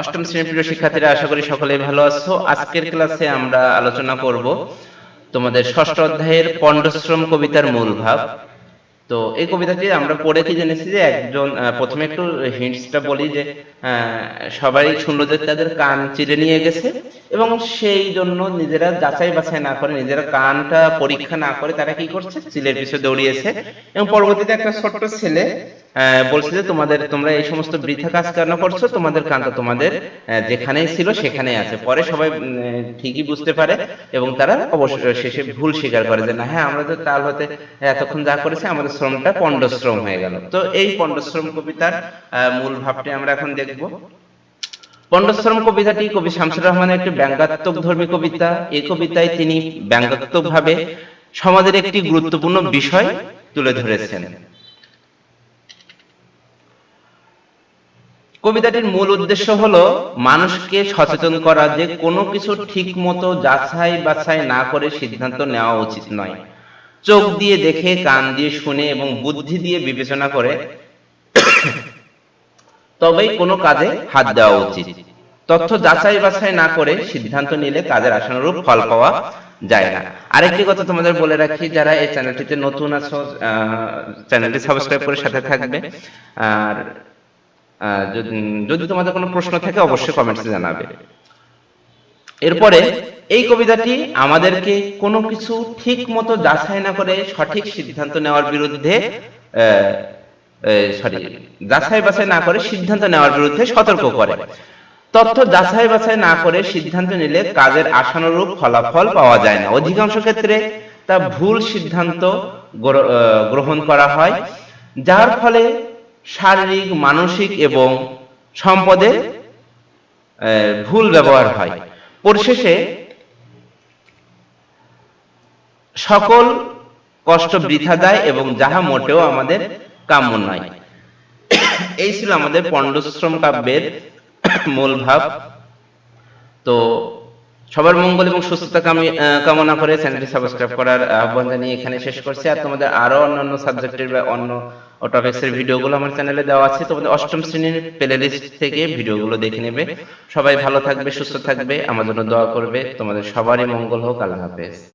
অষ্টম শ্রেণির প্রিয় শিক্ষার্থীরা, আশা করি সকলেই ভালো আছো। আজকের ক্লাসে আমরা আলোচনা করব তোমাদের ষষ্ঠ অধ্যায়ের পণ্ডশ্রম কবিতার মূল ভাব। তো এই কবিতাটি আমরা পড়ে কি জেনেছি যে একজন প্রথমে একটু হিন্টসটা বলি যে সবাই যে তাদের কান চিরে নিয়ে গেছে এবং সেই জন্য নিজেরা যাচাই বাছাই না করে, নিজেরা কানটা পরীক্ষা না করে তারা কি করছে, চিলের পিছনে দৌড়িয়েছে। এবং পরবর্তীতে একটা ছোট্ট ছেলে বলছে যে তোমাদের, তোমরা এই সমস্ত বৃথা কাজ কেন করছ? তোমাদের কানটা তোমাদের যেখানেই ছিল সেখানেই আছে। পরে সবাই ঠিকই বুঝতে পারে এবং তারা অবশ্যই শেষে ভুল স্বীকার করে যে না হ্যাঁ আমরা তো তাল হতে এতক্ষণ যা করেছি, আমাদের শ্রমটা পণ্ডশ্রম হয়ে গেল। তো এই পণ্ডশ্রম কবিতার মূল ভাবটি আমরা এখন দেখব। পণ্ডশ্রম কবিতাটি কবি শামসুর রহমানের একটি ব্যঙ্গাত্মক ধর্মী কবিতা। এই কবিতায় তিনি ব্যঙ্গাত্মক ভাবে সমাজের একটি গুরুত্বপূর্ণ বিষয় তুলে ধরেছেন। কবিতাটির মূল উদ্দেশ্য হলো মানুষকে সচেতন করা যে কোনো কিছু ঠিক মতো যাচাই বাছাই না করে সিদ্ধান্ত নেওয়া উচিত নয়। চোখ দিয়ে দেখে, কান দিয়ে শুনে এবং বুদ্ধি দিয়ে বিবেচনা করে তবেই কোনো কাজে হাত দেওয়া উচিত। তথ্য যাচাই বাছাই না করে সিদ্ধান্ত নিলে কাজের আশানুরূপ ফল পাওয়া যায় না। আরেকটি কথা তোমাদের বলে রাখি, যারা এই চ্যানেলটিতে নতুন আছো চ্যানেলটি সাবস্ক্রাইব করে সাথে থাকবে। আর যদি- তোমাদের কোনো প্রশ্ন থাকে অবশ্যই কমেন্টসে জানাবে। এরপরে এই কবিতাটি আমাদেরকে কোনো কিছু ঠিক মতো যাচাই না করে সঠিক সিদ্ধান্ত নেওয়ার বিরুদ্ধে সরি যাচাই বাছাই না করে সিদ্ধান্ত নেওয়ার বিরুদ্ধে সতর্ক করে। তথ্য যাচাই বাছাই না করে সিদ্ধান্ত নিলে কাজের আশানুরূপ ফলাফল পাওয়া যায় না। অধিকাংশ ক্ষেত্রে তা ভুল সিদ্ধান্ত গ্রহণ করা হয়। যার ফলে শারীরিক, মানসিক এবং সম্পদের ভুল ব্যবহার হয়। পরিশেষে, সকল কষ্ট বৃথা দেয় এবং যাহা মোটেও আমাদের কাম্য নয়। এই ছিল আমাদের পণ্ডশ্রম কাব্যের মূল ভাব। তো সবার মঙ্গল এবং সুস্থতা কামনা করে চ্যানেলটি সাবস্ক্রাইব করার আহ্বান জানিয়ে এখানে শেষ করছি। আর তোমাদের আরও অন্যান্য সাবজেক্টের বা অন্য টপিক্স এর ভিডিও গুলো আমার চ্যানেলে দেওয়া আছে। তোমাদের অষ্টম শ্রেণির প্লে লিস্ট থেকে ভিডিও গুলো দেখে নেবে। সবাই ভালো থাকবে, সুস্থ থাকবে। আমার জন্য দোয়া করবে। তোমাদের সবারই মঙ্গল হোক। আল্লাহ হাফেজ।